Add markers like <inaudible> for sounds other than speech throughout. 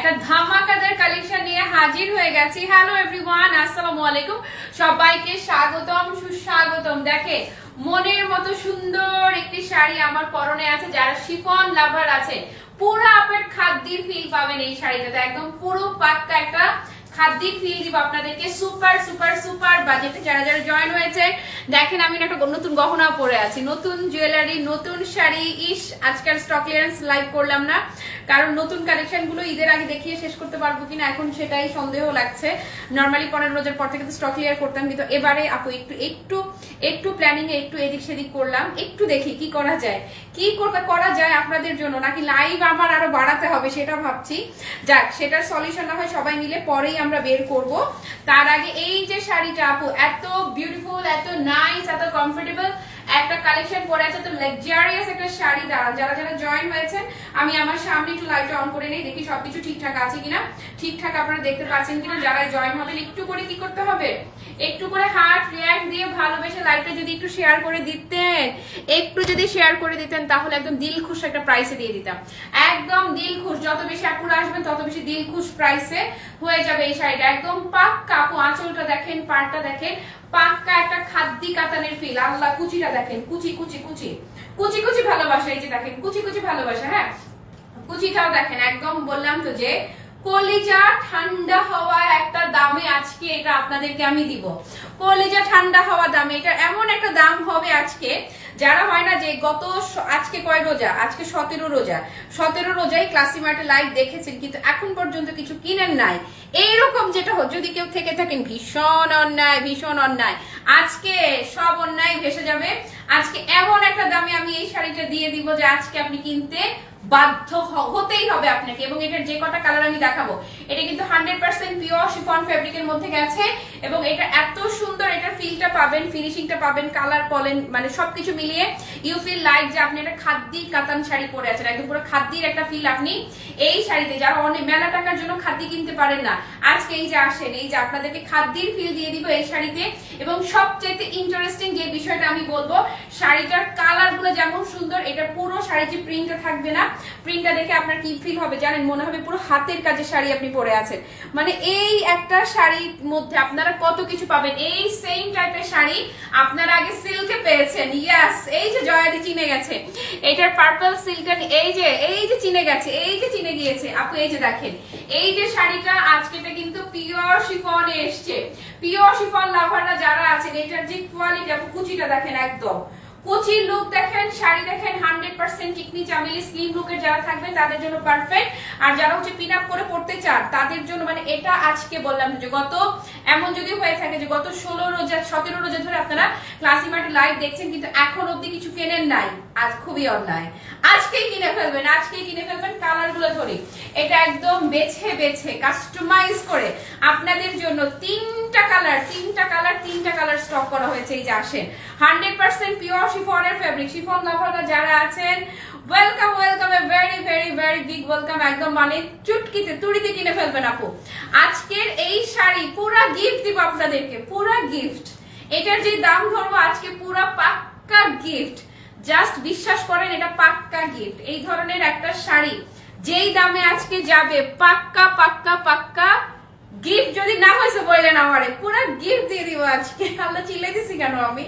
একটা ধামাকাদার কালেকশন নিয়ে হাজির হয়ে গেছি। হ্যালো এভরিওয়ান আসসালামু আলাইকুম। সবাইকে স্বাগতম, সুস্বাগতম। দেখে মনের মতো সুন্দর একটি শাড়ি আমার পরনে আছে, যারা শিফন লাভার আছে। পুরো আপনার খাদ্যির ফিল পাবেন এই শাড়িটাতে। একদম পুরো পাক্কা একটা খাদ্যির ফিল দিব আপনাদেরকে। সুপার সুপার সুপার বাজেটে যারা যারা জয়েন হয়েছে, দেখেন আমি একটা নতুন গহনা পরে আছি। নতুন জুয়েলারি নতুন শাড়ি। ইস, আজকাল স্টক ক্লিয়ারেন্স লাইভ করলাম না। কারণ নতুন কালেকশনগুলো ঈদের আগে দেখিয়ে শেষ করতে পারব কিনা, এখন সেটাই সন্দেহ লাগছে। নর্মালি পনেরো রোজার পর থেকে তো স্টক ক্লিয়ার করতাম, কিন্তু এবারে আপু একটু একটু একটু প্ল্যানিং এ একটু এদিক সেদিক করলাম, একটু দেখি কি করা যায়। কি করতে করা যায় আপনাদের জন্য? নাকি লাইভ আমার আরও বাড়াতে হবে সেটা ভাবছি। যাক, সেটার সলিউশন না হয় সবাই মিলে পরেই আমরা বের করব। তার আগে এই যে শাড়িটা আপু, এত বিউটিফুল এত নাইস এত কমফোর্টেবল একটা কালেকশন পরে আছে, তো লাক্সারিয়াস একটা শাড়ি দাঁড়ান। যারা যারা জয়েন হয়েছেন, আমি আমার সামনে একটু লাইটটা অন করে নেই, দেখি সবকিছু ঠিকঠাক আছে কিনা। ঠিকঠাক আপনারা দেখতে পাচ্ছেন কিনা, যারা জয়েন হবেন, একটু করে কি করতে হবে? একটু করে হার্ট রিয়াক্ট দিয়ে ভালোবেসে লাইটটা যদি একটু শেয়ার করে দিতেন, একটু যদি শেয়ার করে দিতেন, তাহলে একদম দিল খুশ একটা প্রাইসে দিয়ে দিতাম। একদম দিল খুশ, যত বেশি আপুরা আসবেন, তত বেশি দিল খুশ প্রাইসে হয়ে যাবে এই শাড়িটা। একদম পাক কাপু আঁচলটা দেখেন, পাড়টা দেখেন পাক্কা একটা খাদ্যি কাতানের ফিল আল্লাহ কুচিটা দেখেন, কুচি কুচি কুচি। কুচি কুচি ভালোবাসা, এই যে দেখেন, কুচি কুচি ভালোবাসা হ্যাঁ? কুচিটাও দেখেন, একদম বললাম তো যে কলিজা ঠান্ডা হওয়া একটা দামে আজকে এটা আপনাদেরকে আমি দিব। কলিজা ঠান্ডা হওয়া দামে এটা এমন একটা দাম হবে আজকে, যারা হয় না যে গত আজকে কয় রোজা? আজকে সতেরো রোজা। সতেরো রোজাই ক্লাসিমার্টে লাইভ দেখেছেন, কিন্তু এখন পর্যন্ত কিছু কিনেন নাই। এইরকম যেটা যদি কেউ থেকে থাকেন, ভীষণ অন্যায় ভীষণ অন্যায়। আজকে সব অন্যায় ভেসে যাবে। আজকে এমন একটা দামে আমি এই শাড়িটা দিয়ে দিব যে আজকে আপনি কিনতে বাধ্য হতেই হবে আপনাকে এবং এটার যে কটা কালার আমি দেখাবো, এটা কিন্তু হান্ড্রেড পার্সেন্ট পিওর শিফন ফেব্রিকের মধ্যে গেছে। এবং এটা এত সুন্দর এটার ফিলটা পাবেন ফিনিশিংটা পাবেন কালার পলেন মানে সবকিছু মিলিয়ে ইউ ফিল লাইক যে আপনি একটা খাদ্যি কাতান শাড়ি পরে আছেন, একদম পুরো খাদ্যির একটা ফিল আপনি এই শাড়িতে, যারা অনেক মেলা টাকার জন্য খাদ্যি কিনতে পারেন না, আজকে এই যে আসেন, এই যে আপনাদেরকে খাদ্যির ফিল দিয়ে দিব এই শাড়িতে এবং সবচেয়ে ইন্টারেস্টিং যে বিষয়টা আমি বলব, শাড়িটার কালারগুলো যেমন সুন্দর, এটা পুরো শাড়ি যে প্রিন্টটা থাকবে না প্রিন্টটা দেখে আপনার কি ফিল হবে জানেন? মনে হবে পুরো হাতের কাজে শাড়ি আপনি পরে আছেন। মানে এই একটা শাড়ির মধ্যে আপনারা কত কিছু পাবেন? এই সেম টাইপের শাড়ি আপনারা আগে সিল্কে পেয়েছেন। ইয়াস এই যে জয়াদি চিনে গেছে। এটার পার্পল সিল্কের এই যে এই যে চিনে গেছে, এই যে চিনে গিয়েছে। আপু, এই যে দেখেন, এই যে শাড়িটা আজকেটা কিন্তু পিওর শিফন এসছে। পিওর শিফন লাভাররা যারা আছেন, এটার যে কোয়ালিটি আপু, কুচিটা দেখেন একদম। কুচির লুক দেখেন, শাড়ি দেখেন, hundred percent Chikni Chameli slim লুকের যারা থাকবেন, তাদের জন্য পারফেক্ট আর যারা হচ্ছে পিন আপ করে পড়তে চান, তাদের জন্য মানে এটা আজকে বললাম যে গত, এমন যদি হয়ে থাকে যে গত ষোলো রোজা, সতেরো রোজা ধরে আপনারা ক্লাসিমার্ট লাইভ দেখছেন, কিন্তু এখন অব্দি কিছু কেনেন নাই। আজ খুবই অন্যায়। আজকেই কিনে ফেলবেন, আজকেই কিনে ফেলবেন কালারগুলো ধরে। এটা একদম বেছে বেছে কাস্টমাইজ করে আপনাদের জন্য তিনটা কালার তিনটা কালার তিনটা কালার স্টক করা হয়েছে এই যে আসেন। হান্ড্রেড পার্সেন্ট পিওর শিফনের ফেব্রিক শিফন লাভাররা যারা আছেন welcome welcome a very very very big welcome একদম মানে চুটকিতে, তুড়িতে কিনে ফেলবেন আপু। আজকের এই শাড়ি, পুরা গিফট দিব আপনাদেরকে, পুরা গিফট এটার যে দাম ধরবো আজকে পুরা পাক্কা গিফট জাস্ট বিশ্বাস করেন, এটা পাক্কা গিফট এই ধরনের একটা শাড়ি। যেই দামে আজকে যাবে, পাক্কা পাক্কা পাক্কা গিফট যদি না হয়েছে বললেন আমারে, পুরো গিফট দিয়ে দিব আজকে। আল্লাহ চিল্লাই দিছি কেন আমি?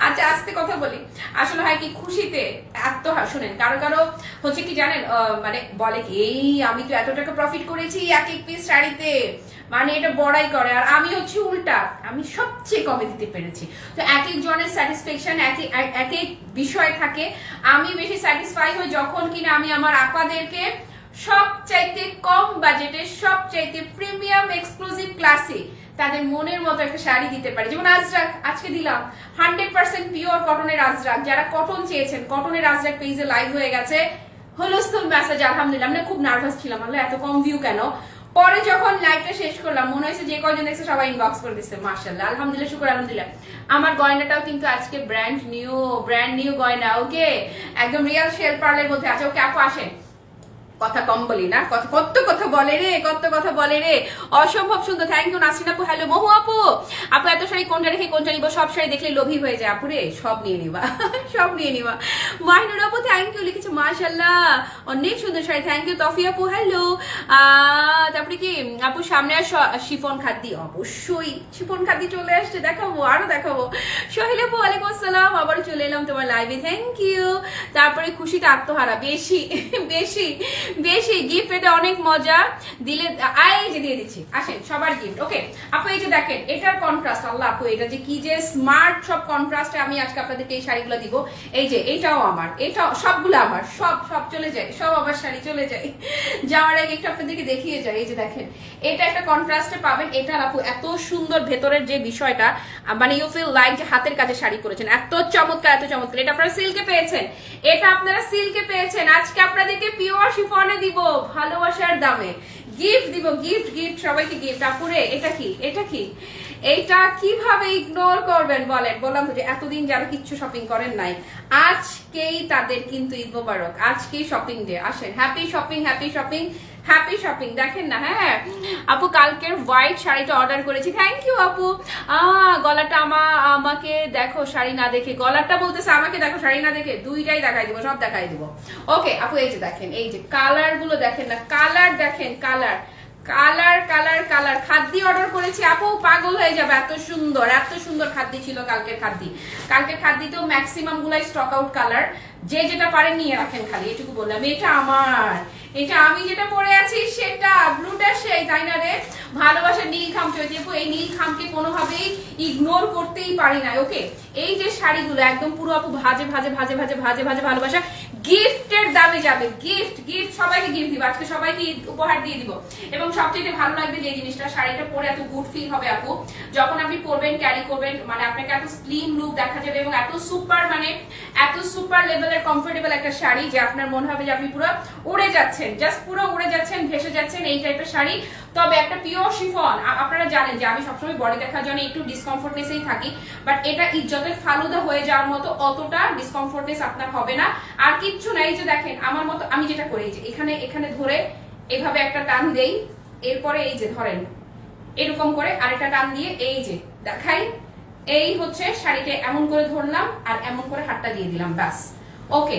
আচ্ছা আস্তে কথা বলি। আসলে হয় কি, খুশিতে এত শুনেন, কারও কারও হচ্ছে কি জানেন মানে বলে কি, এই, আমি তো এত টাকা প্রফিট করেছি এক এক পিস শাড়িতে। মানে এটা বড়াই করে। আর আমি হচ্ছে উল্টা, আমি সবচেয়ে কমে দিতে পেরেছি। তো এক এক জনের স্যাটিসফ্যাকশন এক- এক এক বিষয় থাকে। আমি বেশি স্যাটিসফাই হই যখন কিনা আমি আমার আপাদেরকে সবচাইতে কম বাজেটে, সবচাইতে প্রিমিয়াম এক্সক্লুসিভ ক্লাসে তাদের মনের মতো একটা শাড়ি দিতে পারে। যেমন আজরাক, আজকে দিলাম। হান্ড্রেড পার্সেন্ট পিওর কটনের আজরাক। যারা কটন চেয়েছেন কটনের আজরাক পেজে লাইভ হয়ে গেছে। হলস্থল মেসেজ আলহামদুলিল্লাহ। আমরা খুব নার্ভাস ছিলাম, আল্লাহ, এত কম ভিউ কেন? পরে যখন লাইভটা শেষ করলাম, মনে হয়েছে যে কয়জন দেখছে সবাই ইনবক্স করে দিচ্ছে মার্শাল্লাহ আলহামদুলিল্লাহ, শুকুর, আলহামদুলিল্লাহ। আমার গয়নাটাও কিন্তু আজকে ব্র্যান্ড নিউ ব্র্যান্ড নিউ গয়না ওকে একদম রিয়াল শেল পার্লের মধ্যে আছে ওকে আপু, আসেন। কথা কম বলি না কত কথা বলে রে, কত কথা বলে রে। অসম্ভব সুন্দর থ্যাংক ইউ নাসরিন আপু হ্যালো মহু আপু। আপু, এত শাড়ি কোনটা রেখে কোনটা নিবো? সব শাড়ি দেখলে লোভী হয়ে যায়। আপু রে সব নিয়ে নিবা, <laughs> সব নিয়ে নিবা। মাহিনুর আপু থ্যাংক ইউ লিখেছে মাশাল্লাহ অনেক সুন্দর শাড়ি থ্যাংক ইউ তফি আপু হ্যালো তারপরে কি, আপু, সামনে আর শিফন খাদ্দি, অবশ্যই শিফন খাদ্দি চলে আসছে, দেখাবো, আরও দেখাবো। সোহেল আপু, ওয়ালাইকুম আসসালাম আবার চলে এলাম তোমার লাইভে থ্যাংক ইউ তারপরে খুশিতে আত্মহারা, বেশি <laughs> বেশি। বেশি গিফট পেতে অনেক মজা। দিলে, আয় যে দিয়ে দিচ্ছি। আসেন, সবার গিফট ওকে আপু, এই যে দেখেন, এটার কন্ট্রাস্ট আল্লাহ আপু, এটা যে কি যে স্মার্ট সব কন্ট্রাস্টে আমি আজকে আপনাদেরকে এই শাড়িগুলো দিব। এই যে, এটাও আমার, এটাও, সবগুলো আমার, সব সব চলে যায়, সব আমার শাড়ি চলে যায়। যাওয়ার আগে একটু আপনাদেরকে দেখিয়ে যায় এই যে দেখেন, এটা একটা কন্ট্রাস্টে পাবেন এটার আপু, এত সুন্দর ভেতরের যে বিষয়টা মানে ইউ ফিল লাইক যে হাতের কাছে শাড়ি করেছেন, এত চমৎকার এত চমৎকার। এটা আপনারা সিল্কে পেয়েছেন, এটা আপনারা সিল্কে পেয়েছেন। আজকে আপনাদেরকে পিওর শিফনে দিব ভালোবাসার দামে। গিফট দিব গিফট গিফট সবাইকে গিফট আপুরে, এটা কি? এটা কি? এইটা কীভাবে ইগনোর করবেন বলেন? বললাম যে এতদিন যারা কিচ্ছু শপিং করেন নাই, আজকেই তাদের কিন্তু ঈদ মোবারক। আজকেই শপিং ডে আসেন happy shopping happy shopping happy shopping দেখেন না হ্যাঁ আপু কালকের হোয়াইট শাড়িটা অর্ডার করেছি। থ্যাংক ইউ আপু। গলাটা আমা, আমাকে দেখো শাড়ি না দেখে গলাটা বলতেছে আমাকে দেখো শাড়ি না দেখে, দুইটাই দেখাই দিব, সব দেখাই দিব। ওকে আপু, এই যে দেখেন, এই যে কালারগুলো দেখেন না কালার দেখেন কালার কালার কালার কালার খাদ্য অর্ডার করেছি, আপু, পাগল হয়ে যাবে, এত সুন্দর এত সুন্দর খাদ্য ছিল কালকের খাদ্য। কালকের খাদ্যতেও ম্যাক্সিমাম গুলাই স্টক আউট কালার যে যেটা পারেন নিয়ে রাখেন খালি, এটুকু বললাম। এটা আমার। এটা আমি যেটা পরে আছি, সেটা ব্লুটা সেই, তাই না রে? ভালোবাসা নীল খাম চৈতি আপু এই নীল খামকে কোনোভাবেই ইগনোর করতেই পারি না ওকে এই যে শাড়িগুলো, একদম পুরো আপু ভাজে ভাজে ভাজে ভাজে ভাজে ভাজে ভালোবাসা গিফটের দামে যাবে। গিফট গিফট সবাইকে গিফট দিব। আজকে সবাইকে উপহার দিয়ে দিব। এবং সবচেয়ে ভালো লাগবে যে জিনিসটা, শাড়িটা পরে এত গুড ফিল হবে আপু। যখন আপনি পরবেন ক্যারি করবেন মানে আপনাকে এত স্লিম লুক দেখা যাবে এবং এত সুপার মানে এত সুপার লেভেলের কমফোর্টেবল একটা শাড়ি যে আপনার মনে হবে যে আপনি পুরো উড়ে যাচ্ছেন জাস্ট পুরো উড়ে যাচ্ছেন, ভেসে যাচ্ছেন এই টাইপের শাড়ি। তবে একটা পিওর শিফন আপনারা জানেন যে আমি সবসময় বডি দেখার জন্য একটু ডিসকমফোর্টনেসেই থাকি বাট এটা ইজ্জতের ফালুদা হয়ে যাওয়ার মতো অতটা ডিসকমফোর্টনেস আপনার হবে না। আর কিচ্ছু নাই যে দেখেন, আমার মতো, আমি যেটা করি যে এখানে এখানে ধরে এভাবে একটা টান দেই, এরপরে এই যে ধরেন, এরকম করে আরেকটা টান দিয়ে এই যে দেখাই, এই হচ্ছে শাড়িটা এমন করে ধরলাম আর এমন করে হাতটা দিয়ে দিলাম, ব্যাস। ওকে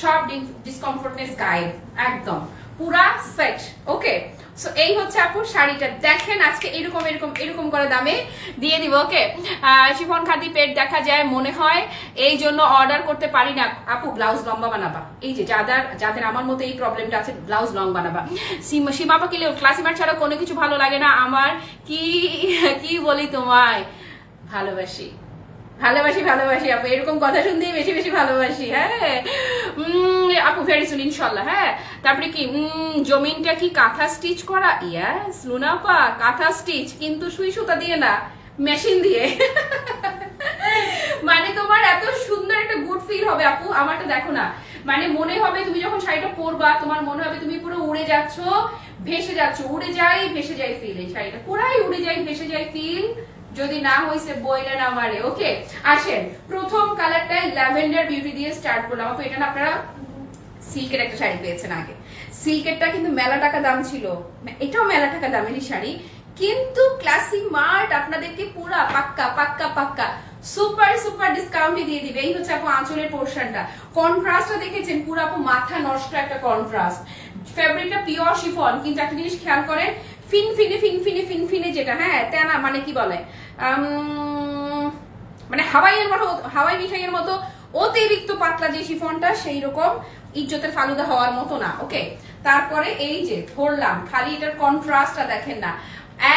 সব ডিসকমফোর্টনেস গায়েব একদম। পুরা সেট ওকে সো এই হচ্ছে আপুর শাড়িটা। দেখেন আজকে এরকম এরকম এরকম করে দামে দিয়ে দিব ওকে শিফন খাদি পেট দেখা যায় মনে হয় এই জন্য অর্ডার করতে পারি না। আপু ব্লাউজ লম্বা বানাবা। এই যে যাদের যাদের আমার মতো এই প্রবলেমটা আছে ব্লাউজ লং বানাবা। সীমা সীমাপা কিলে ক্লাসিমার ছাড়া কোনো কিছু ভালো লাগে না? আমার কি কি বলি তোমায়? ভালোবাসি। ভালোবাসি ভালোবাসি আপু। এরকম কথা শুনতেই বেশি বেশি ভালোবাসি হ্যাঁ। আপু ভেরি সুন ইনশাল্লাহ হ্যাঁ। তারপরে কি? জমিনটা কি কাঁথা স্টিচ করা? ইয়াস লুনাপা, কাঁথা স্টিচ কিন্তু সুই সুতা দিয়ে না মেশিন দিয়ে। মানে তোমার এত সুন্দর একটা গুড ফিল হবে আপু, আমারটা দেখো না। মানে মনে হবে তুমি যখন শাড়িটা পরবা, তোমার মনে হবে তুমি পুরো উড়ে যাচ্ছ, ভেসে যাচ্ছ, উড়ে যাই, ভেসে যাই ফিল এই শাড়িটা। পুরাই উড়ে যাই, ভেসে যাই ফিল যদি না হইছে, বইলে না মারে ওকে আসেন। প্রথম কালারটাই ল্যাভেন্ডার বিউটি দিয়ে স্টার্ট করলাম। আপু, এটা না আপনারা সিল্কের একটা শাড়ি পেয়েছেন আগে। সিল্কেরটা কিন্তু মেলা টাকা দাম ছিল। এটাও মেলা টাকা দামেরই শাড়ি। কিন্তু ক্লাসিক মার্ট আপনাদেরকে পুরা পাক্কা পাক্কা পাক্কা সুপার সুপার ডিসকাউন্টে দিয়ে দিবে। এই হচ্ছে আপু আঁচলের পোর্শনটা কন্ট্রাস্টটা দেখেছেন? পুরো আপু মাথা নষ্ট একটা কন্ট্রাস্ট ফেব্রিকটা পিওর শিফন কিন্তু একটা জিনিস খেয়াল করেন ফিনফিনে ফিনফিনে ফিনফিনে যেটা হ্যাঁ তেনা মানে কি বলে? মানে হাওয়াইয়ের মতো, হাওয়াই মিঠাইয়ের মতো অতিরিক্ত পাতলা যে শিফনটা সেই রকম ইজ্জতের ফালুদা হওয়ার মতো না, ওকে? তারপরে এই যে ধরলাম, খালি এটার কন্ট্রাস্টটা দেখেন না।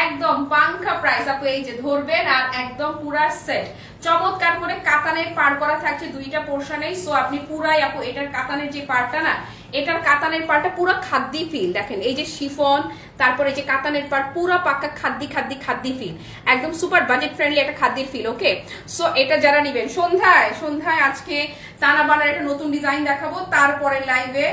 একদম পাঙ্খা প্রাইস আপু এই যে ধরবেন আর একদম পুরা সেট চমৎকার করে কাতানের পার করা থাকছে দুইটা পোর্শনেই সো আপনি পুরাই আপু, এটার কাতানের যে পার্টটা না এটার কাতানের পার্টটা পুরো খাদ্যি ফিল দেখেন, এই যে শিফন, তারপরে এই যে কাতানের পাট পুরো পাক্কা খাদ্যি খাদ্যি খাদ্যি ফিল একদম সুপার বাজেট ফ্রেন্ডলি একটা খাদ্যির ফিল ওকে সো এটা যারা নিবেন, সন্ধ্যায় সন্ধ্যায় আজকে তানা বানার একটা নতুন ডিজাইন দেখাবো তারপরে লাইভে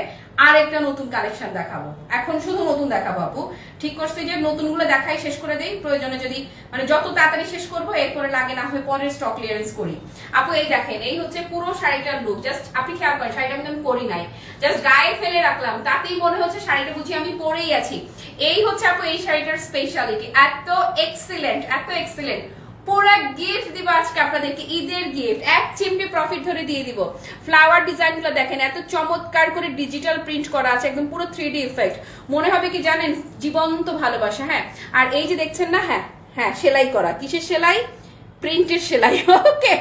আর একটা নতুন কালেকশন দেখাবো। এখন শুধু নতুন দেখাবো আপু। ঠিক করছি যে নতুনগুলো দেখাই শেষ করে দেই। প্রয়োজনে যদি মানে যত তাড়াতাড়ি শেষ করব, এরপরে লাগে না হয় পরে স্টক ক্লিয়ারেন্স করি। আপু, এই দেখেন, এই হচ্ছে পুরো শাড়িটার লুক জাস্ট আপনি খেয়াল করেন, শাড়িটা আমি পরি নাই। জাস্ট গায়ে ফেলে রাখলাম। তাতেই মনে হচ্ছে শাড়িটা বুঝি আমি পরেই আছি। এই হচ্ছে আপু, এই শাড়িটার স্পেশালিটি এত এক্সিলেন্ট এত এক্সিলেন্ট পুরো গিফট দিব আজকে আপনাদেরকে, ঈদের গিফট এক চিমটি প্রফিট ধরে দিয়ে দিব। ফ্লাওয়ার ডিজাইনগুলো দেখেন, এত চমৎকার করে ডিজিটাল প্রিন্ট করা আছে, একদম পুরো থ্রি ডি ইফেক্ট মনে হবে কি জানেন, জীবন্ত ভালোবাসা হ্যাঁ? আর এই যে দেখছেন না হ্যাঁ? হ্যাঁ সেলাই করা। কিসের সেলাই? প্রিন্টের সেলাই <laughs> ওকে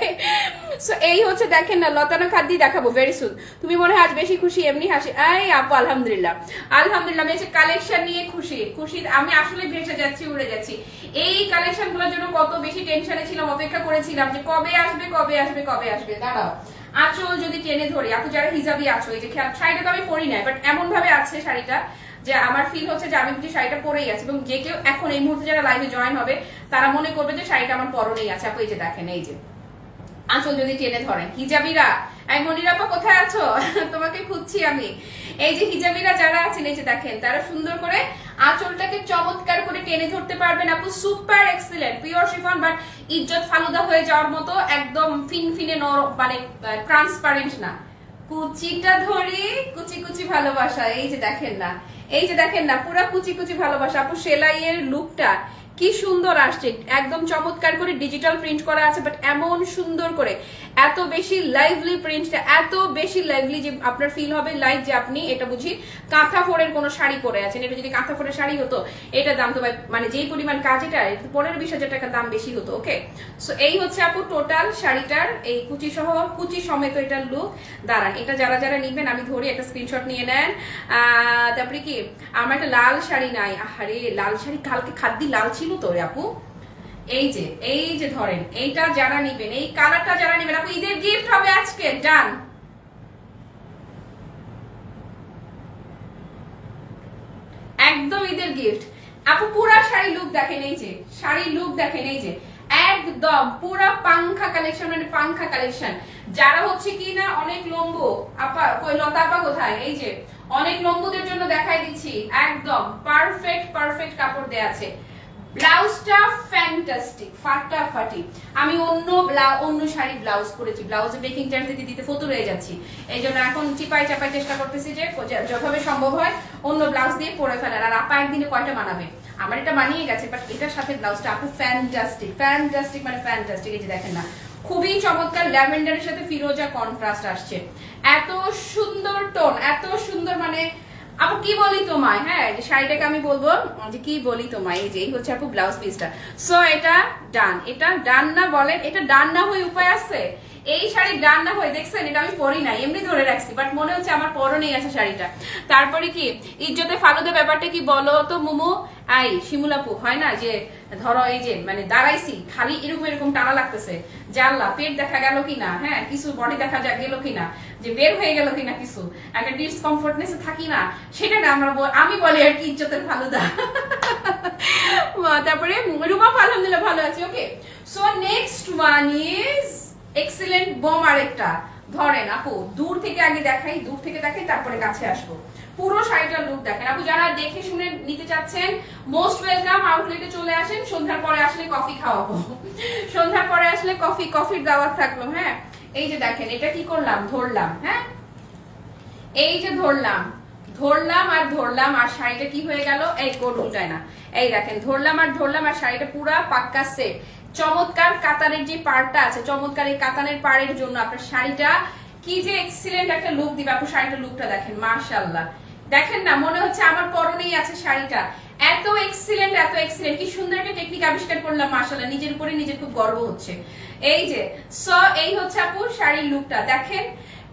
সো এই হচ্ছে দেখেন না, লতানো খাদ্য দেখাবো ভেরি সুন তুমি মনে হয় আজ বেশি খুশি, এমনি হাসি। এই আপু, আলহামদুলিল্লাহ। আলহামদুলিল্লাহ আমি কালেকশন নিয়ে খুশি খুশি, আমি আসলে ভেসে যাচ্ছি, উড়ে যাচ্ছি। এই কালেকশনগুলোর জন্য কত বেশি টেনশনে ছিলাম, অপেক্ষা করেছিলাম যে কবে আসবে কবে আসবে কবে আসবে। দাঁড়াও, আঁচল যদি টেনে ধরি, আপু, যারা হিজাবি আছো এই যে শাড়িটা তো আমি পরি নাই বাট এমন ভাবে আছে শাড়িটা যে আমার ফিল হচ্ছে যে আমি বুঝি শাড়িটা পরেই আছে এবং যে কেউ এখন এই মুহূর্তে যারা লাইভে জয়েন হবে, তারা মনে করবে যে শাড়িটা আমার পরনেই আছে। আপু, এই যে দেখেন, এই যে। আঁচল যদি টেনে ধরেন, হিজাবিরা, এই মনিরাপা কোথায় আছো? <laughs> তোমাকে খুঁজছি আমি। এই যে হিজাবিরা যারা আছেন, এই যে দেখেন, তারা সুন্দর করে আঁচলটাকে চমৎকার করে টেনে ধরতে পারবেন। আপু super excellent pure chiffon but ইজ্জত ফালুদা হয়ে যাওয়ার মতো একদম ফিনফিনে নর মানে ট্রান্সপারেন্ট না। কুচিটা ধরি, কুচি কুচি ভালোবাসা, এই যে দেখেন না। এই যে দেখেন না পুরা কুচি কুচি ভালোবাসা। আপু সেলাইয়ের লুকটা কি সুন্দর আসছে। একদম চমৎকার করে ডিজিটাল প্রিন্ট করা আছে বাট এমন সুন্দর করে। এত বেশি লাইভলি প্রিন্টটা এত বেশি লাইভলি যে আপনার ফিল হবে লাইক যে আপনি, এটা বুঝি কাঁথা ফোরের কোনো শাড়ি পরে আছেন। এটা যদি কাঁথা ফোরের শাড়ি হতো, এটা দাম তো মানে যেই পরিমাণ কাজ এটা পনেরো বিশ হাজার টাকা দাম বেশি হতো ওকে সো এই হচ্ছে আপু টোটাল শাড়িটার, এই কুচি সহ কুচি সমেত এটার লুক দাঁড়ান, এটা যারা যারা নিবেন, আমি ধরি একটা স্ক্রিনশট নিয়ে নেন। তারপরে কি? আমার একটা লাল শাড়ি নাই। আরে লাল শাড়ি কালকে খাদ্যি লাল ছিল তো রে আপু। এই যে এই যে ধরেন, এইটা যারা নিবেন, এই কালারটা যারা নিবেন, আপু, ঈদের গিফট হবে আজকে ডান একদম ঈদের গিফট আপু, পুরা শাড়ি লুক দেখেন, এই যে শাড়ি লুক দেখেন, এই যে, একদম পুরা পাংখা কালেকশন মানে পাংখা কালেকশন যারা হচ্ছে কি না, অনেক লম্বু, আপা, কই, লতা আপা কোথায়? এই যে, অনেক লম্বুদের জন্য দেখাই দিচ্ছি, একদম পারফেক্ট পারফেক্ট কাপড় দেয়া আছে। ব্লাউজটা ফ্যান্টাস্টিক ফাটাফাটি। আমি অন্য অন্য শাড়ি ব্লাউজ করেছি ব্লাউজে বেকিং চার্জ দিতে ফতুর হয়ে যাচ্ছি। এই জন্য এখন চিপাই চাপাই চেষ্টা করতেছি যে যতভাবে সম্ভব হয় অন্য ব্লাউজ দিয়ে পরে ফেলার। আর আপা একদিনে কয়টা বানাবে? আমার এটা বানিয়ে গেছে বাট এটার সাথে ব্লাউজটা আপু ফ্যান্টাস্টিক ফ্যান্টাস্টিক মানে ফ্যান্টাস্টিক এই যে দেখেন না, খুবই চমৎকার ল্যাভেন্ডারের সাথে ফিরোজা কন্ট্রাস্ট আসছে। এত সুন্দর টোন এত সুন্দর মানে আপু, কি বলি তোমায়? হ্যাঁ যে শাড়িটাকে আমি বলব যে কি বলি তোমায়? এই যে, এই হচ্ছে আপু ব্লাউজ পিসটা সো এটা ডান। এটা ডান না বলেন এটা ডান না হয়ে উপায় আছে? এই শাড়ি ডান না হয়ে, দেখছেন, এটা আমি পরি নাই, এমনি ধরে রাখছি বাট মনে হচ্ছে আমার পরনেই আছে শাড়িটা। তারপরে কি, ইজ্জতে ফালুদা ব্যাপারটা কি বলো তো, মোমো? আই শিমুলাপু হয় না যে, ধরো এই যে মানে দাঁড়াইছি, খালি এরকম এরকম টানা লাগতেছে। জানলা, পেট দেখা গেল কিনা? হ্যাঁ কিছু বডি দেখা যা, গেল কিনা? যে বের হয়ে গেল কিনা কিছু? একটা ডিসকমফোর্টনেসে থাকি না, সেটা না আমরা আমি বলি আর কি ইজ্জতের ফালুদা। তারপরে রুমা আলহামদুলিল্লাহ ভালো আছে okay so next one is excellent bomb আরেকটা। ধরেন, আপু, দূর থেকে আগে দেখাই, দূর থেকে দেখাই, তারপরে কাছে আসব। পুরো শাড়িটার লুক দেখেন। আপু, যারা দেখে শুনে নিতে চাচ্ছেন মোস্ট ওয়েলকাম আউটলেটে চলে আসেন। সন্ধ্যার পরে আসলে কফি খাওয়াবো। সন্ধ্যার পরে আসলে কফি কফির দাওয়াত থাকল হ্যাঁ? এই যে দেখেন, এটা কি করলাম? ধরলাম হ্যাঁ? এই যে ধরলাম ধরলাম আর ধরলাম, আর শাড়িটা কি হয়ে গেল? এই কোট উল্টায় না। এই দেখেন, ধরলাম আর ধরলাম, আর শাড়িটা পুরা পাক্কা সেট চমৎকার কাতানের যে পাড়টা আছে, চমৎকার এই কাতানের পাড়ের জন্য আপনার শাড়িটা কি যে এক্সিলেন্ট একটা লুক দিবে। আপনি শাড়িটা লুকটা দেখেন, মাশাআল্লাহ। দেখেন না, মনে হচ্ছে আমার পরনেই আছে শাড়িটা। এত এক্সিলেন্ট এত এক্সিলেন্ট কি সুন্দর একটা টেকনিক আবিষ্কার করলাম মাসাল্লাহ নিজের উপরে নিজের খুব গর্ব হচ্ছে। এই যে সো এই হচ্ছে আপু শাড়ির লুকটা দেখেন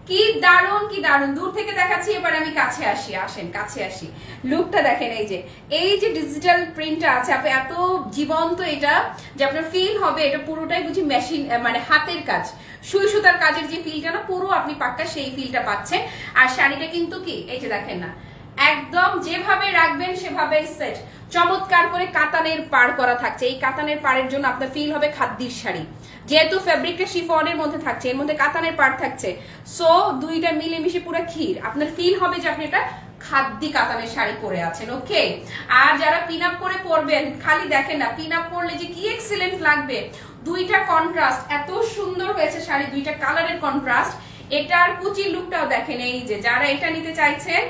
কি দারুণ কি দারুণ। দূর থেকে দেখাচ্ছি, এবার আমি কাছে আসি, আসেন, কাছে আসি। লুকটা দেখেন, এই যে এই যে ডিজিটাল প্রিন্টটা আছে, আপনি এত জীবন্ত এটা যে আপনার ফিল হবে, এটা পুরোটাই বুঝি মেশিন মানে হাতের কাজ। সুই সুতার কাজের যে ফিলটা না, পুরো আপনি পাক্কা সেই ফিলটা পাচ্ছেন। আর শাড়িটা কিন্তু কি, এই যে দেখেন না, একদম যেভাবে রাখবেন, সেভাবে সেট চমৎকার করে কাতানের পার করা থাকছে। এই কাতানের পাড়ের জন্য আপনার ফিল হবে খাদ্যির শাড়ি। যেহেতু ফেব্রিকটা শিফনের মধ্যে থাকছে, এর মধ্যে কাতানের পার্ট থাকছে সো দুইটা মিলেমিশে পুরো ক্ষীর। আপনার ফিল হবে যে আপনি এটা খাদ্যি কাতানের শাড়ি পরে আছেন ওকে আর যারা পিন আপ করে পরবেন, খালি দেখেন না পিন আপ পরলে যে কি এক্সিলেন্ট লাগবে। দুইটা কন্ট্রাস্ট এত সুন্দর হয়েছে শাড়ি, দুইটা কালারের কন্ট্রাস্ট এটার কুচির লুকটাও দেখেন, এই যে, যারা এটা নিতে চাইছেন,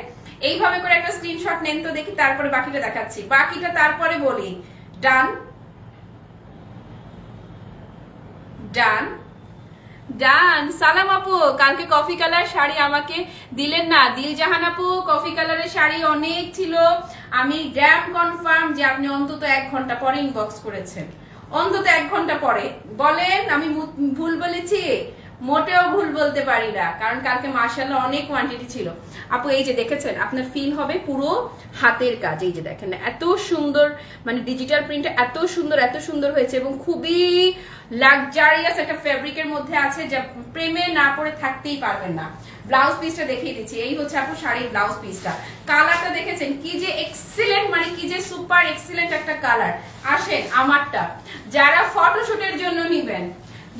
এইভাবে করে একটা স্ক্রিনশট নেন তো দেখি, তারপরে বাকিটা দেখাচ্ছি। বাকিটা তারপরে বলি ডান ডান। ডান, সালাম আপু, কালকে কফি কালার শাড়ি আমাকে দিলেন না। দিল জাহান আপু কফি কালারের শাড়ি অনেক ছিল। আমি গ্র্যাম কনফার্ম যে আপনি অন্তত এক ঘণ্টা পরে ইনবক্স করেছেন। অন্তত এক ঘণ্টা পরে। বলেন, আমি ভুল বলেছি? মোটেও ভুল বলতে পারি না, কারণ কালকে মার্শাল্লাহ অনেক কোয়ান্টিটি ছিল। আপু, এই যে দেখেছেন, আপনার ফিল হবে পুরো হাতের কাজ, এই যে দেখেন, এত সুন্দর মানে ডিজিটাল প্রিন্ট এত সুন্দর এত সুন্দর হয়েছে এবং খুবই লাক্সারিয়াস একটা ফেব্রিকের মধ্যে আছে যা প্রেমে না পরে থাকতেই পারবেন না। ব্লাউজ পিসটা দেখিয়ে দিচ্ছি, এই হচ্ছে আপু শাড়ির ব্লাউজ পিসটা কালারটা দেখেছেন, কি যে এক্সিলেন্ট মানে কি যে সুপার এক্সিলেন্ট একটা কালার আসেন, আমারটা। যারা ফটোশুটের জন্য নিবেন,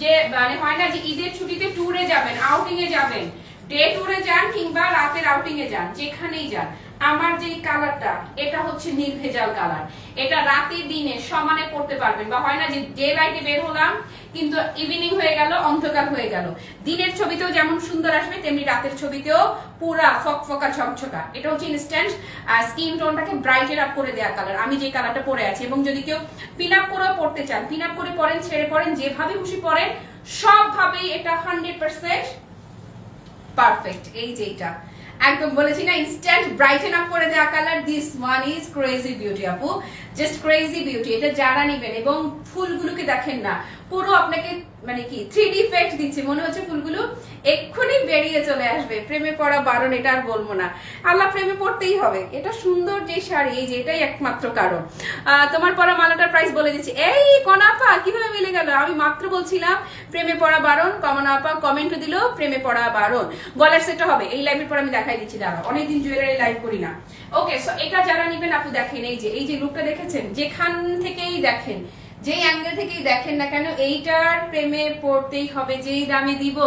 যে মানে হয় না যে ঈদের ছুটিতে ট্যুরে যাবেন আউটিং এ যাবেন ডে ট্যুরে যান কিংবা রাতের আউটিং এ যান, যেখানেই যান। আমার যে কালারটা এটা হচ্ছে নির্ভেজাল কালার এটা রাতে দিনে সমানে পড়তে পারবেন। বা হয় না যে ডে লাইটে বের হলাম, কিন্তু ইভিনিং হয়ে গেল, অন্ধকার হয়ে গেল। দিনের ছবিতেও যেমন সুন্দর আসবে, তেমনি রাতের ছবিতেও পুরা ফকফকা ছকছকা এটা হচ্ছে ইনস্ট্যান্ট স্কিন টোনটাকে ব্রাইটের আপ করে দেওয়া কালার আমি যে কালারটা পরে আছি। এবং যদি কেউ পিন আপ করেও পড়তে চান পিন আপ করে পরেন ছেড়ে পরেন যেভাবে খুশি পরেন সবভাবেই এটা হান্ড্রেড পার্সেন্ট পারফেক্ট এই যে এটা একদম বলেছি না ইনস্ট্যান্ট ব্রাইটেন আপ করে দেওয়া colour this one is crazy beauty আপু। জাস্ট ক্রেজি বিউটি এটা যারা নেবেন এবং ফুলগুলোকে দেখেন না পুরো আপনাকে মানে কি থ্রি ডি ইফেক্ট দিচ্ছে। মনে হচ্ছে ফুলগুলো এক্ষুনি বেরিয়ে চলে আসবে। প্রেমে পড়া বারণ, এটা আর বলব না। আল্লাহ প্রেমে পড়তেই হবে। এটা সুন্দর যে শাড়ি, এই যে, এটাই একমাত্র কারণ। তোমার পরা মালাটার প্রাইস বলে দিচ্ছি। এই, কনাপা, কীভাবে মিলে গেল? আমি মাত্র বলছিলাম, প্রেমে পড়া বারণ কমনা আপা কমেন্ট দিল, প্রেমে পড়া বারণ। গলার সেটটা হবে। এই লাইভের পর আমি দেখাই দিচ্ছি দাঁড়া অনেকদিন জুয়েলারি লাইভ করি না। ওকে সো এটা যারা নিবেন, আপু, দেখেন, এই যে এই যে লুকটা দেখেছেন? যেখান থেকেই দেখেন। যেই অ্যাঙ্গেল থেকেই দেখেন না কেন, এইটার প্রেমে পড়তেই হবে, যেই দামে দিব।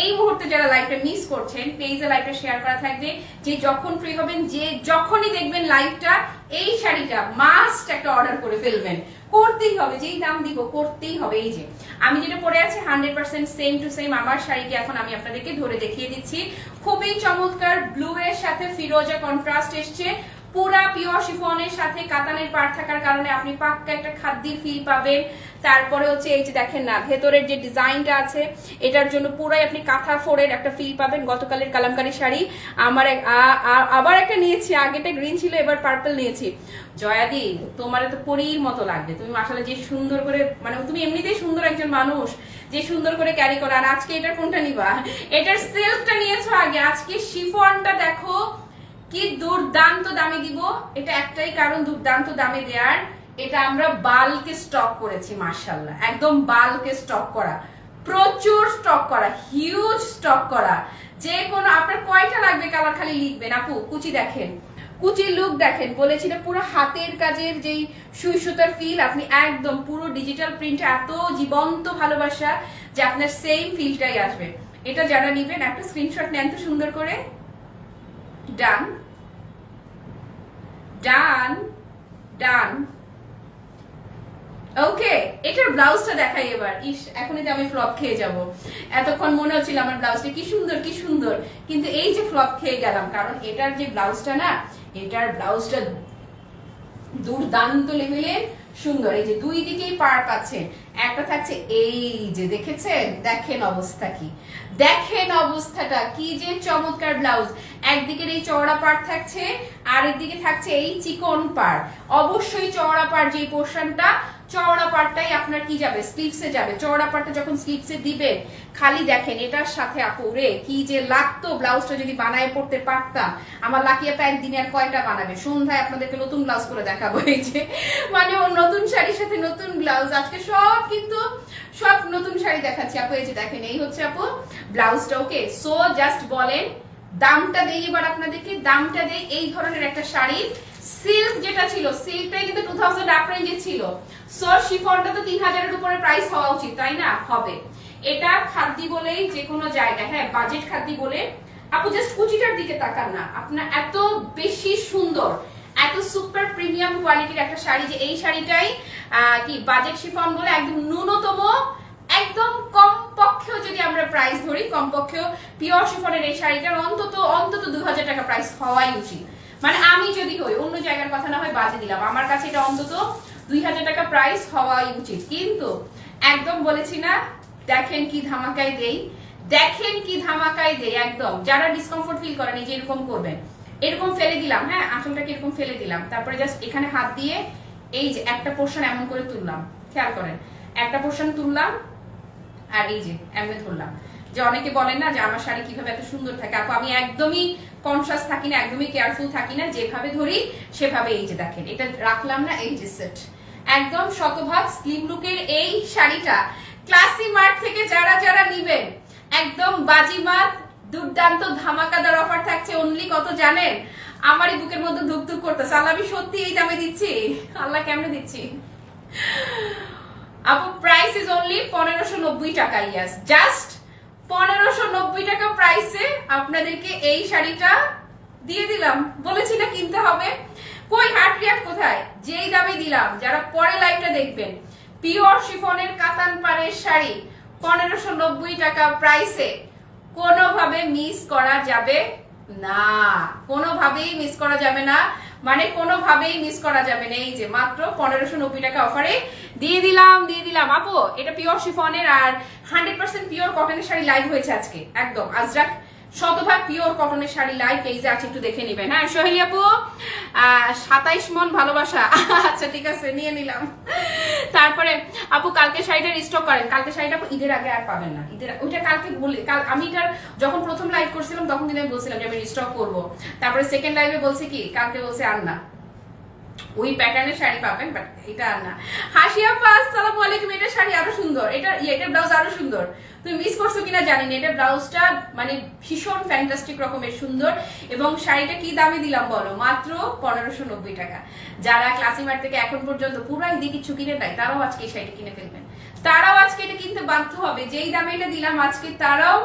এই মুহূর্তে যারা লাইভটা মিস করছেন পেজে লাইভটা শেয়ার করা থাকবে। যে যখন ফ্রি হবেন, যে যখনই দেখবেন লাইভটা এই শাড়িটা মাস্ট একটা অর্ডার করে ফেলবেন। করতেই হবে, যেই দাম দিব, করতেই হবে। এই যে, আমি যেটা পরে আছি hundred percent same to same আমার শাড়িটি এখন আমি আপনাদেরকে ধরে দেখিয়ে দিচ্ছি। খুবই চমৎকার ব্লু এর সাথে ফিরোজা কন্ট্রাস্ট এসছে। পুরা পিওর শিফনের সাথে কাতানের পার থাকার কারণে আপনি পাক্কা একটা খাদ্যের ফিল পাবেন। তারপরে হচ্ছে এই যে দেখেন না, ভেতরের যে ডিজাইনটা আছে, এটার জন্য পুরাই আপনি কাঁথা ফোরের একটা ফিল পাবেন গতকালের কালামকারি শাড়ি। আমার আবার একটা নিয়েছি আগেটা গ্রিন ছিল, এবার পার্পল নিয়েছি। জয়াদি, তোমার তো পরীর মতো লাগবে। তুমি আসলে যে সুন্দর করে মানে তুমি এমনিতেই সুন্দর একজন মানুষ, যে সুন্দর করে ক্যারি করো। আর আজকে এটার কোনটা নিবা? এটার সিল্কটা নিয়েছো আগে। আজকে শিফনটা দেখো কি দুর্দান্ত দামে দিব? এটা একটাই কারণ, দুর্দান্ত দামে দেওয়ার এটা আমরা বালকে স্টক করেছি মার্শাল্লাহ একদম বালকে স্টক করা। প্রচুর স্টক করা হিউজ স্টক করা। যে কোনো, আপনার কয়টা লাগবে কালার খালি লিখবেন? আপু, কুচি দেখেন। কুচির লুক দেখেন। বলেছি না, পুরো হাতের কাজের যেই সুই সুতার ফিল আপনি একদম পুরো ডিজিটাল প্রিন্ট এত জীবন্ত ভালোবাসা যে আপনার সেম ফিলটাই আসবে। এটা যারা নিবেন, একটা স্ক্রিনশট নেন তো সুন্দর করে। ডান ডান ডান। ওকে, এটার ব্লাউজটা দেখাই এবার। ইস, এখনই তো আমি ফ্লপ খেয়ে যাব। এতক্ষণ মনে হচ্ছিল আমার ব্লাউজটা কি সুন্দর কি সুন্দর। কিন্তু এই যে ফ্লপ খেয়ে গেলাম, কারণ এটার যে ব্লাউজটা না, এটার ব্লাউজটা দুর্দান্ত লেভেলের সুন্দর। এই যে দুই দিকেই পার পাচ্ছেন। একটা থাকছে এই যে, দেখেছেন? দেখেন অবস্থা কি। দেখেন অবস্থাটা, কি যে চমৎকার ব্লাউজ। একদিকের এই চওড়া পার থাকছে আর একদিকে থাকছে এই চিকন পার অবশ্যই চওড়া পার যে পোর্শনটা, চওড়া পারটাই আপনার কি যাবে? স্লিপসে যাবে। চওড়া পারটা যখন স্লিপসে দিবেন খালি দেখেন এটার সাথে আপু রে কি যে লাগতো ব্লাউজটা যদি বানায় পড়তে পারতাম। আমার লাকি আপা একদিনে আর কয়টা বানাবে? সন্ধ্যায় আপনাদেরকে নতুন ব্লাউজ করে দেখাবো এই যে। মানে নতুন শাড়ির সাথে নতুন ব্লাউজ। আজকে সব কিন্তু সব নতুন শাড়ি দেখাচ্ছি আপু, এই যে দেখেন, এই হচ্ছে আপু ব্লাউজটা, ওকে? সো জাস্ট বলেন, দামটা দেই এবার আপনাদেরকে, দামটা দেই এই ধরনের একটা শাড়ি। সিল্ক যেটা ছিল সিল্কটাই কিন্তু টু থাউজেন্ড আপ রেঞ্জে ছিল। সো শিফনটা তো তিন হাজারের উপরে প্রাইস হওয়া উচিত, তাই না? হবে। এটা খাদ্যি বলেই যে কোনো জায়গায় হ্যাঁ বাজেট খাদ্যি বলে। আপু জাস্ট কুচিটার দিকে তাকান না। আপনার এত বেশি সুন্দর। কোয়ালিটির একটা শাড়ি যে এই শাড়িটাই কি বাজেট শিফন বলে একদম ন্যূনতম, একদম কম পক্ষেও যদি আমরা প্রাইস ধরি কম পক্ষেও পিওর শিফনের এই শাড়িটার অন্তত অন্তত দুই হাজার টাকা প্রাইস হওয়াই উচিত। মানে আমি যদি হই, অন্য জায়গার কথা না হয় বাজে দিলাম। আমার কাছে এটা অন্তত দুই হাজার টাকা প্রাইস হওয়াই উচিত। কিন্তু একদম বলেছি না, দেখেন কি ধামাকায় দেই, দেখেন কি ধামাকায় দেই, একদম। যারা ডিসকমফোর্ট ফিল করেন, এই যে এরকম করবেন এরকম ফেলে দিলাম হ্যাঁ? আঁচলটাকে এরকম ফেলে দিলাম। তারপরে জাস্ট এখানে হাত দিয়ে এই যে একটা পোর্শন এমন করে তুললাম। খেয়াল করেন, একটা পোর্শন তুললাম আর এই যে, এমনি ধরলাম। যে অনেকে বলেন না যে, আমার শাড়ি কীভাবে এত সুন্দর থাকে? আপু, আমি একদমই কনসাস থাকি না, একদমই কেয়ারফুল থাকি না। যেভাবে ধরি, সেভাবে এই যে দেখেন, এটা রাখলাম না, এই যে সেট একদম শতভাগ স্লিম লুকের এই শাড়িটা ক্লাসি মার্ট থেকে যারা যারা নিবেন, একদম বাজিমাত দুর্দান্ত ধামাকাদার অফার থাকছে। অনলি কত জানেন? আমারই বুকের মধ্যে ধুক ধুক করতেছে। আল্লাহ, আমি সত্যি এই দামে দিচ্ছি। আল্লাহ, কেমনে দিচ্ছি? আপু প্রাইস ইজ অনলি পনেরোশো নব্বই টাকা ইয়াস জাস্ট পনেরোশো নব্বই টাকা প্রাইসে আপনাদেরকে এই শাড়িটা দিয়ে দিলাম। বলেছি না কিনতে হবে। কই হার্ট রিয়াক্ট কোথায়? যেই দামে দিলাম। যারা পরে লাইভটা দেখবেন পিওর শিফনের কাতান পাড়ের শাড়ি, পনেরোশো নব্বই টাকা প্রাইসে কোনোভাবে মিস করা যাবে না। কোনোভাবেই মিস করা যাবে না। মানে কোনোভাবেই মিস করা যাবে না। এই যে মাত্র পনেরোশো নব্বই টাকা অফারে দিয়ে দিলাম দিয়ে দিলাম। আপো, এটা পিওর শিফনের আর হান্ড্রেড পার্সেন্ট পিওর কটনের শাড়ি লাইভ হয়েছে আজকে। একদম, আজরাক শতভাগ পিওর কটনের শাড়ি লাইভ পেজে আছে একটু দেখে নেবেন। হ্যাঁ সোহেলি আপু সাতাইশ মন ভালোবাসা। আচ্ছা ঠিক আছে, নিয়ে নিলাম। তারপরে আপু, কালকে শাড়িটা স্টক করেন। কালকে শাড়িটা ঈদের আগে আর পাবেন না। ঈদের ওইটা কালকে বলি কাল আমি এটার যখন প্রথম লাইভ করছিলাম, তখন কিন্তু আমি বলছিলাম যে আমি স্টক করব। তারপরে সেকেন্ড লাইভে বলছি কি? কালকে বলছে আর না ওই প্যাটার্নের শাড়ি পাবেন বাট এটা আর না। হাসিয়া পাস সালাম আলাইকুম, এটা শাড়ি আরও সুন্দর। এটা এটার ব্লাউজ আরও সুন্দর। তুমি মিস করছ কিনা জানি না, এটা ব্লাউজটা মানে ভীষণ ফ্যান্টাস্টিক রকমের সুন্দর। এবং শাড়িটা কি দামে দিলাম বলো? মাত্র পনেরোশো নব্বই টাকা। যারা ক্লাসিমার থেকে এখন পর্যন্ত পুরো ঈদে কিছু কিনে দেয় তারাও আজকে এই শাড়িটা কিনে ফেলবেন। তারাও আজকে এটা কিনতে বাধ্য হবে। যেই দামে এটা দিলাম আজকে, তারাও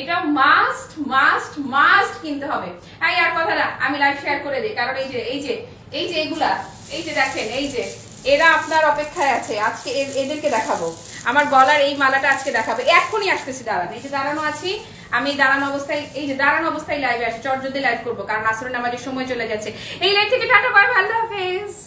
এটা মাস্ট মাস্ট মাস্ট কিনতে হবে। আর কথা না আমি লাইভ শেয়ার করে দিই, কারণ এই যে এই যে এই যে এইগুলা এই যে দেখেন, এই যে, এরা আপনার অপেক্ষায় আছে, আজকে এদেরকে দেখাবো। আমার গলার এই মালাটা আজকে দেখাবো। এখনই আসতেছি, দাঁড়ান, এই যে দাঁড়ানো আছি, আমি দাঁড়ানো অবস্থায় এই যে দাঁড়ানো অবস্থায় লাইভে আসি চট যদি লাইভ করব, কারণ আসলে আমার সময় চলে গেছে। এই লাইভ থেকে টাটা বাই ভালো হাফেজ।